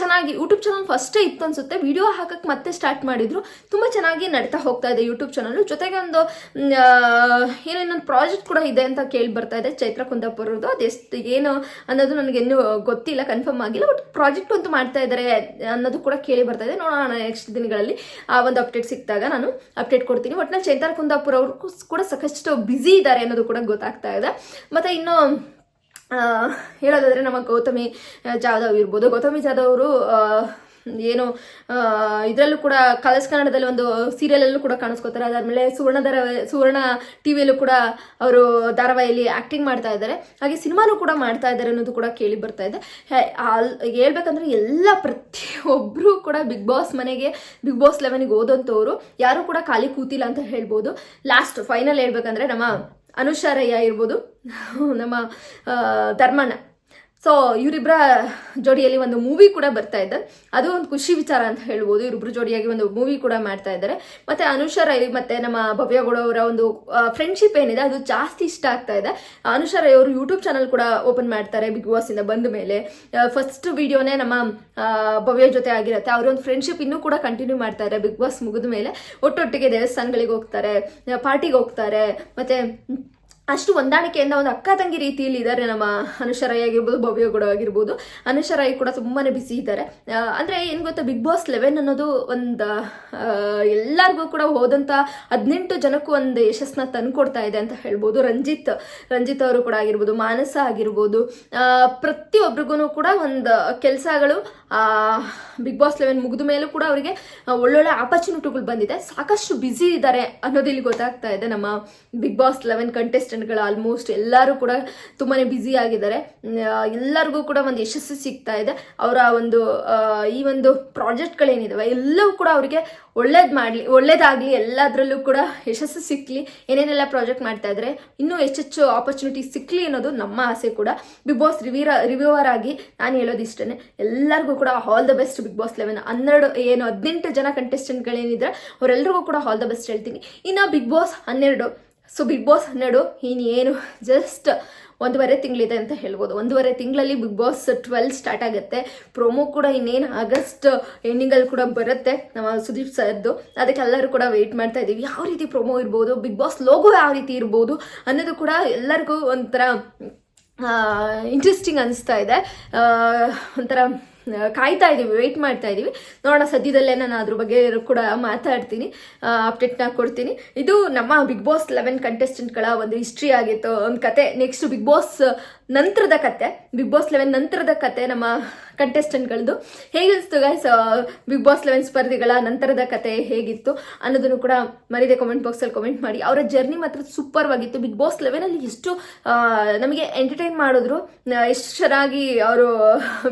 ಚೆನ್ನಾಗಿ ಯೂಟ್ಯೂಬ್ ಚಾನಲ್ ಫಸ್ಟೇ ಇತ್ತು ಅನ್ಸುತ್ತೆ. ವಿಡಿಯೋ ಹಾಕಕ್ಕೆ ಮತ್ತೆ ಸ್ಟಾರ್ಟ್ ಮಾಡಿದ್ರು. ತುಂಬ ಚೆನ್ನಾಗಿ ನಡೀತಾ ಹೋಗ್ತಾ ಇದೆ ಯೂಟ್ಯೂಬ್ ಚಾನಲ್ ಜೊತೆಗೆ ಒಂದು ಏನೇನೊಂದು ಪ್ರಾಜೆಕ್ಟ್ ಕೂಡ ಇದೆ ಅಂತ ಕೇಳಿ ಬರ್ತಾ ಇದೆ. ಚೈತ್ರ ಕುಂದಾಪುರದ್ದು. ಎಷ್ಟು ಏನು ಅನ್ನೋದು ನನಗೆ ಇನ್ನೂ ಗೊತ್ತಿಲ್ಲ ಕನ್ಫರ್ಮ್ ಆಗಿಲ್ಲ. ಬಟ್ ಪ್ರಾಜೆಕ್ಟ್ ಅಂತೂ ಮಾಡ್ತಾ ಇದ್ದಾರೆ ಅನ್ನೋದು ಕೂಡ ಕೇಳಿ ಬರ್ತಾ ಇದೆ. ನೋಡೋಣ ನೆಕ್ಸ್ಟ್ ದಿನಗಳಲ್ಲಿ ಆ ಒಂದು ಅಪ್ಡೇಟ್ ಸಿಕ್ಕಿದಾಗ ನಾನು ಅಪ್ಡೇಟ್ ಕೊಡ್ತೀನಿ. ಒಟ್ಟಿನಲ್ಲಿ ಚೈತ್ರ ಕುಂದಾಪುರ ಅವರು ಕೂಡ ಸಾಕಷ್ಟು ಬ್ಯುಸಿ ಇದ್ದಾರೆ ಅನ್ನೋದು ಕೂಡ ಗೊತ್ತಾಗ್ತಾ ಇದೆ. ಮತ್ತೆ ಇನ್ನು ಹೇಳೋದಾದ್ರೆ ನಮ್ಮ ಗೌತಮಿ ಜಾಧವ್ ಇರ್ಬೋದು. ಗೌತಮಿ ಜಾಧವ್ ಅವರು ಏನು ಇದರಲ್ಲೂ ಕೂಡ ಕಲರ್ಸ್ ಕನ್ನಡದಲ್ಲಿ ಒಂದು ಸೀರಿಯಲಲ್ಲೂ ಕೂಡ ಕಾಣಿಸ್ಕೋತಾರೆ. ಅದಾದಮೇಲೆ ಸುವರ್ಣ ಧಾರಾವಾಹಿ ಸುವರ್ಣ ಟಿವಿಯಲ್ಲೂ ಕೂಡ ಅವರು ಧಾರಾವಾಹಿಯಲ್ಲಿ ಆಕ್ಟಿಂಗ್ ಮಾಡ್ತಾ ಇದ್ದಾರೆ. ಹಾಗೆ ಸಿನಿಮಾನೂ ಕೂಡ ಮಾಡ್ತಾ ಇದ್ದಾರೆ ಅನ್ನೋದು ಕೂಡ ಕೇಳಿ ಬರ್ತಾ ಇದೆ. ಹೇಳ್ಬೇಕಂದ್ರೆ ಎಲ್ಲ ಪ್ರತಿಯೊಬ್ಬರು ಕೂಡ ಬಿಗ್ ಬಾಸ್ ಮನೆಗೆ ಬಿಗ್ ಬಾಸ್ ಲೆವೆನ್ಗೆ ಓದಂಥವ್ರು ಯಾರು ಕೂಡ ಖಾಲಿ ಕೂತಿಲ್ಲ ಅಂತ ಹೇಳ್ಬೋದು. ಲಾಸ್ಟ್ ಫೈನಲ್ ಹೇಳ್ಬೇಕಂದ್ರೆ ನಮ್ಮ ಅನುಷಾರಯ್ಯ ಇರ್ಬೋದು. ನಮ್ಮ ಧರ್ಮಣ್ಣ. ಸೊ ಇವರಿಬ್ಬರ ಜೋಡಿಯಲ್ಲಿ ಒಂದು ಮೂವಿ ಕೂಡ ಬರ್ತಾ ಇದೆ. ಅದು ಒಂದು ಖುಷಿ ವಿಚಾರ ಅಂತ ಹೇಳ್ಬೋದು. ಇವರಿಬ್ಬರು ಜೋಡಿಯಾಗಿ ಒಂದು ಮೂವಿ ಕೂಡ ಮಾಡ್ತಾ ಇದ್ದಾರೆ. ಮತ್ತೆ ಅನುಷಾ ರೈ ಮತ್ತೆ ನಮ್ಮ ಭವ್ಯಗೌಡ ಅವರ ಒಂದು ಫ್ರೆಂಡ್ಶಿಪ್ ಏನಿದೆ, ಅದು ಜಾಸ್ತಿ ಇಷ್ಟ ಆಗ್ತಾ ಇದೆ. ಅನುಷಾ ರೈ ಅವರು ಯೂಟ್ಯೂಬ್ ಚಾನಲ್ ಕೂಡ ಓಪನ್ ಮಾಡ್ತಾರೆ ಬಿಗ್ ಬಾಸ್ ಇಂದ ಬಂದ ಮೇಲೆ. ಫಸ್ಟ್ ವಿಡಿಯೋನೇ ನಮ್ಮ ಭವ್ಯ ಜೊತೆ ಆಗಿರುತ್ತೆ. ಅವರೊಂದು ಫ್ರೆಂಡ್ಶಿಪ್ ಇನ್ನೂ ಕೂಡ ಕಂಟಿನ್ಯೂ ಮಾಡ್ತಾ ಇದ್ದಾರೆ ಬಿಗ್ ಬಾಸ್ ಮುಗಿದ ಮೇಲೆ ಒಟ್ಟೊಟ್ಟಿಗೆ ದೇವಸ್ಥಾನಗಳಿಗೆ ಹೋಗ್ತಾರೆ ಪಾರ್ಟಿಗೆ ಹೋಗ್ತಾರೆ. ಮತ್ತೆ ಅಷ್ಟು ಹೊಂದಾಣಿಕೆಯಿಂದ ಒಂದು ಅಕ್ಕ ತಂಗಿ ರೀತಿಯಲ್ಲಿ ಇದ್ದಾರೆ ನಮ್ಮ ಅನುಷರಾಯಿ ಆಗಿರ್ಬೋದು, ಭವ್ಯ ಕೂಡ ಆಗಿರ್ಬೋದು. ಅನುಷರಾಯಿ ಕೂಡ ತುಂಬಾನೇ ಬಿಸಿ ಇದ್ದಾರೆ. ಅಂದ್ರೆ ಏನ್ ಗೊತ್ತಾ ಬಿಗ್ ಬಾಸ್ ಲೆವೆನ್ ಅನ್ನೋದು ಒಂದು ಎಲ್ಲರಿಗೂ ಕೂಡ ಹೋದಂತ ಹದಿನೆಂಟು ಜನಕ್ಕೂ ಒಂದು ಯಶಸ್ಸನ್ನ ತಂದ್ಕೊಡ್ತಾ ಇದೆ ಅಂತ ಹೇಳ್ಬೋದು. ರಂಜಿತ್ ರಂಜಿತ್ ಅವರು ಕೂಡ ಆಗಿರ್ಬೋದು, ಮಾನಸ ಆಗಿರ್ಬೋದು. ಪ್ರತಿಯೊಬ್ಬರಿಗೂ ಕೂಡ ಒಂದು ಕೆಲಸಗಳು ಬಿಗ್ ಬಾಸ್ ಲೆವೆನ್ ಮುಗಿದ ಮೇಲೂ ಕೂಡ ಅವರಿಗೆ ಒಳ್ಳೊಳ್ಳೆ ಆಪರ್ಚುನಿಟಿಗಳು ಬಂದಿದೆ. ಸಾಕಷ್ಟು ಬ್ಯುಸಿ ಇದ್ದಾರೆ ಅನ್ನೋದು ಇಲ್ಲಿ ಗೊತ್ತಾಗ್ತಾ ಇದೆ ನಮ್ಮ ಬಿಗ್ ಬಾಸ್ ಲೆವೆನ್ ಕಂಟೆಸ್ಟೆಂಟ್ ಕಂಟೆಸ್ಟೆಂಟ್ಗಳು ಆಲ್ಮೋಸ್ಟ್ ಎಲ್ಲರೂ ಕೂಡ ತುಂಬಾ ಬ್ಯುಸಿ ಆಗಿದ್ದಾರೆ. ಎಲ್ಲರಿಗೂ ಕೂಡ ಒಂದು ಯಶಸ್ಸು ಸಿಗ್ತಾ ಇದೆ. ಅವರ ಒಂದು ಈ ಒಂದು ಪ್ರಾಜೆಕ್ಟ್ಗಳೇನಿದಾವೆ ಎಲ್ಲವೂ ಕೂಡ ಅವರಿಗೆ ಒಳ್ಳೇದು ಮಾಡಲಿ, ಒಳ್ಳೇದಾಗಲಿ, ಎಲ್ಲದರಲ್ಲೂ ಕೂಡ ಯಶಸ್ಸು ಸಿಕ್ಕಲಿ ಏನೇನೆಲ್ಲ ಪ್ರಾಜೆಕ್ಟ್ ಮಾಡ್ತಾ ಇದ್ರೆ, ಇನ್ನೂ ಹೆಚ್ಚೆಚ್ಚು ಆಪರ್ಚುನಿಟಿ ಸಿಕ್ಕಲಿ ಅನ್ನೋದು ನಮ್ಮ ಆಸೆ ಕೂಡ. ಬಿಗ್ ಬಾಸ್ ರಿವ್ಯೂರ ರಿವ್ಯೂವರ್ ಆಗಿ ನಾನು ಹೇಳೋದು ಇಷ್ಟೇ ಎಲ್ಲರಿಗೂ ಕೂಡ all the best Bigg Boss eleven ಹನ್ನೆರಡು, ಏನು ಹದಿನೆಂಟು ಜನ ಕಂಟೆಸ್ಟೆಂಟ್ಗಳೇನಿದ್ರೆ ಅವರೆಲ್ಲರಿಗೂ ಕೂಡ ಆಲ್ ದ ಬೆಸ್ಟ್ ಹೇಳ್ತೀನಿ. ಇನ್ನು ಬಿಗ್ ಬಾಸ್ ಹನ್ನೆರಡು. ಸೊ ಬಿಗ್ ಬಾಸ್ ಹನ್ನೆರಡು ಇನ್ನೇನು ಜಸ್ಟ್ ಒಂದೂವರೆ ತಿಂಗಳಿದೆ ಅಂತ ಹೇಳ್ಬೋದು. ಒಂದೂವರೆ ತಿಂಗಳಲ್ಲಿ ಬಿಗ್ ಬಾಸ್ ಟ್ವೆಲ್ ಸ್ಟಾರ್ಟ್ ಆಗುತ್ತೆ. ಪ್ರೊಮೋ ಕೂಡ ಇನ್ನೇನು ಆಗಸ್ಟ್ ಎಂಡಿಂಗಲ್ಲಿ ಕೂಡ ಬರುತ್ತೆ. ನಮ್ಮ ಸುದೀಪ್ ಸರ್ದು ಅದಕ್ಕೆ ಎಲ್ಲರೂ ಕೂಡ ವೆಯ್ಟ್ ಮಾಡ್ತಾ ಇದ್ದೀವಿ. ಯಾವ ರೀತಿ ಪ್ರೊಮೋ ಇರ್ಬೋದು? ಬಿಗ್ ಬಾಸ್ ಲೋಗೋ ಯಾವ ರೀತಿ ಇರ್ಬೋದು? ಅನ್ನೋದು ಕೂಡ ಎಲ್ಲರಿಗೂ ಒಂಥರ ಇಂಟ್ರೆಸ್ಟಿಂಗ್ ಅನಿಸ್ತಾ ಇದೆ. ಒಂಥರ ಕಾಯ್ತಾ ಇದ್ದೀವಿ ವೆಯ್ಟ್ ಮಾಡ್ತಾ ಇದ್ದೀವಿ ನೋಡೋಣ, ಸದ್ಯದಲ್ಲೇ ನಾನು ಅದ್ರ ಬಗ್ಗೆ ಕೂಡ ಮಾತಾಡ್ತೀನಿ. ಅಪ್ಡೇಟ್ನ ಕೊಡ್ತೀನಿ. ಇದು ನಮ್ಮ ಬಿಗ್ ಬಾಸ್ ಲೆವೆನ್ ಕಂಟೆಸ್ಟೆಂಟ್ಗಳ ಒಂದು ಹಿಸ್ಟ್ರಿ ಆಗಿತ್ತು, ಒಂದು ಕತೆ. ನೆಕ್ಸ್ಟ್ ಬಿಗ್ ಬಾಸ್ ನಂತರದ ಕತೆ. ಬಿಗ್ ಬಾಸ್ ಲೆವೆನ್ ನಂತರದ ಕತೆ ನಮ್ಮ ಕಂಟೆಸ್ಟೆಂಟ್ಗಳದ್ದು ಹೇಗಿತ್ತು ಗೈಸ್ ಬಿಗ್ ಬಾಸ್ ಲೆವೆನ್ ಸ್ಪರ್ಧಿಗಳ ನಂತರದ ಕತೆ ಹೇಗಿತ್ತು ಅನ್ನೋದನ್ನು ಕೂಡ ಮರಿದೆ ಕಮೆಂಟ್ ಬಾಕ್ಸಲ್ಲಿ ಕಮೆಂಟ್ ಮಾಡಿ. ಅವರ ಜರ್ನಿ ಮಾತ್ರ ಸೂಪರ್ ಆಗಿತ್ತು ಬಿಗ್ ಬಾಸ್ ಲೆವೆನಲ್ಲಿ ಎಷ್ಟು ನಮಗೆ ಎಂಟರ್ಟೈನ್ ಮಾಡಿದ್ರು. ಎಷ್ಟು ಚೆನ್ನಾಗಿ ಅವರು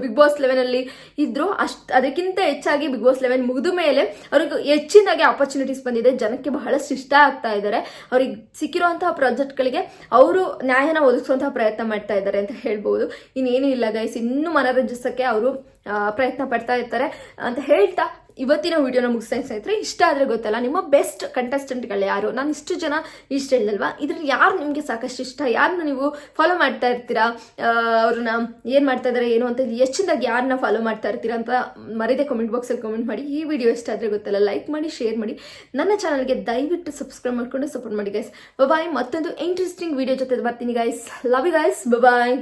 ಬಿಗ್ ಬಾಸ್ ಲೆವೆನಲ್ಲಿ ಇದ್ರು. ಅಷ್ಟು, ಅದಕ್ಕಿಂತ ಹೆಚ್ಚಾಗಿ ಬಿಗ್ ಬಾಸ್ ಲೆವೆನ್ ಮುಗಿದ ಮೇಲೆ ಅವ್ರಿಗೆ ಹೆಚ್ಚಿನಾಗಿ ಆಪರ್ಚುನಿಟೀಸ್ ಬಂದಿದೆ. ಜನಕ್ಕೆ ಬಹಳಷ್ಟು ಇಷ್ಟ ಆಗ್ತಾ ಇದ್ದಾರೆ. ಅವ್ರಿಗೆ ಸಿಕ್ಕಿರುವಂತಹ ಪ್ರಾಜೆಕ್ಟ್ಗಳಿಗೆ ಅವರು ನ್ಯಾಯನ ಒದಗಿಸುವಂತಹ ಪ್ರಯತ್ನ ಮಾಡ್ತಾ ಇದ್ದಾರೆ ಅಂತ ಹೇಳ್ಬೋದು. ಇನ್ನೇನು ಇಲ್ಲ ಗೈಸ್ ಇನ್ನೂ ಮನರಂಜಿಸೋಕ್ಕೆ ಅವರು ಪ್ರಯತ್ನ ಪಡ್ತಾ ಇರ್ತಾರೆ ಅಂತ ಹೇಳ್ತಾ ಇವತ್ತಿನ ವಿಡಿಯೋನ ಮುಗಿಸ್ತಾ ಸ್ನೇಹಿತರೆ. ಇಷ್ಟ ಆದರೆ ಗೊತ್ತಲ್ಲ, ನಿಮ್ಮ ಬೆಸ್ಟ್ ಕಂಟೆಸ್ಟೆಂಟ್ಗಳು ಯಾರು? ನಾನು ಇಷ್ಟು ಜನ ಇಷ್ಟ ಹೇಳಿಲ್ವಾ ಇದ್ರಲ್ಲಿ ಯಾರು ನಿಮಗೆ ಸಾಕಷ್ಟು ಇಷ್ಟ? ಯಾರನ್ನ ನೀವು ಫಾಲೋ ಮಾಡ್ತಾ ಇರ್ತೀರಾ? ಅವ್ರನ್ನ ಏನು ಮಾಡ್ತಾ ಇದ್ದಾರೆ ಏನು ಅಂತ ಹೆಚ್ಚಿನದಾಗಿ ಯಾರನ್ನ ಫಾಲೋ ಮಾಡ್ತಾ ಇರ್ತೀರಾ ಅಂತ ಮರಿದೆ ಕಾಮೆಂಟ್ ಬಾಕ್ಸಲ್ಲಿ ಕಾಮೆಂಟ್ ಮಾಡಿ. ಈ ವಿಡಿಯೋ ಇಷ್ಟ ಆದರೆ ಗೊತ್ತಲ್ಲ ಲೈಕ್ ಮಾಡಿ ಶೇರ್ ಮಾಡಿ. ನನ್ನ ಚಾನಲ್ಗೆ ದಯವಿಟ್ಟು ಸಬ್ಸ್ಕ್ರೈಬ್ ಮಾಡ್ಕೊಂಡು ಸಪೋರ್ಟ್ ಮಾಡಿ ಗೈಸ್ ಬಾಯ್ ಮತ್ತೊಂದು ಇಂಟ್ರೆಸ್ಟಿಂಗ್ ವಿಡಿಯೋ ಜೊತೆ ಬರ್ತೀನಿ guys love you guys bye